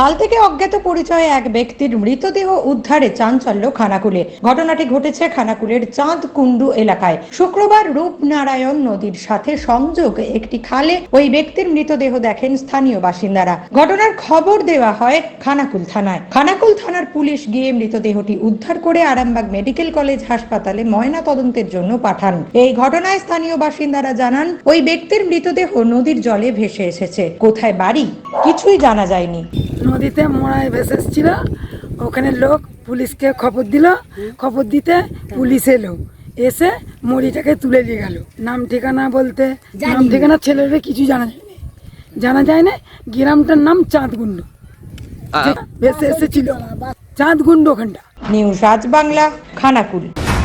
খাল থেকে অজ্ঞাত পরিচয়ে এক ব্যক্তির মৃতদেহ উদ্ধারে চাঞ্চল্য খানাকুলে। ঘটনাটি ঘটেছে খানাকুলের চাঁদ কুন্ডু এলাকায়। শুক্রবার রূপনারায়ণ নদীর সাথে সংযোগ একটি খালে ওই ব্যক্তির মৃতদেহ দেখেন স্থানীয় বাসিন্দারা। ঘটনার খবর দেওয়া হয় খানাকুল থানায়। খানাকুল থানার পুলিশ গিয়ে মৃতদেহটি উদ্ধার করে আরামবাগ মেডিকেল কলেজ হাসপাতালে ময়না তদন্তের জন্য পাঠান। এই ঘটনায় স্থানীয় বাসিন্দারা জানান, ওই ব্যক্তির মৃতদেহ নদীর জলে ভেসে এসেছে। কোথায় বাড়ি? কিছুই জানা যায়নি। নদীতে মোড়ায় ভেসে এসেছিল ওখানে লোক পুলিশকে খবর দিল। খবর দিতে পুলিশ এলো। এসে মরিটাকে তুলে নিয়ে গেল। নাম ঠিকানা বলতে নাম ঠিকানা ছেলেদের কিছু জানা যায়নি জানা যায় না গ্রামটার নাম চাঁদগুন্ড ভেসে এসেছিল। চাঁদগুন্ড ওখানটা। নিউজ আজ বাংলা খানাকুল।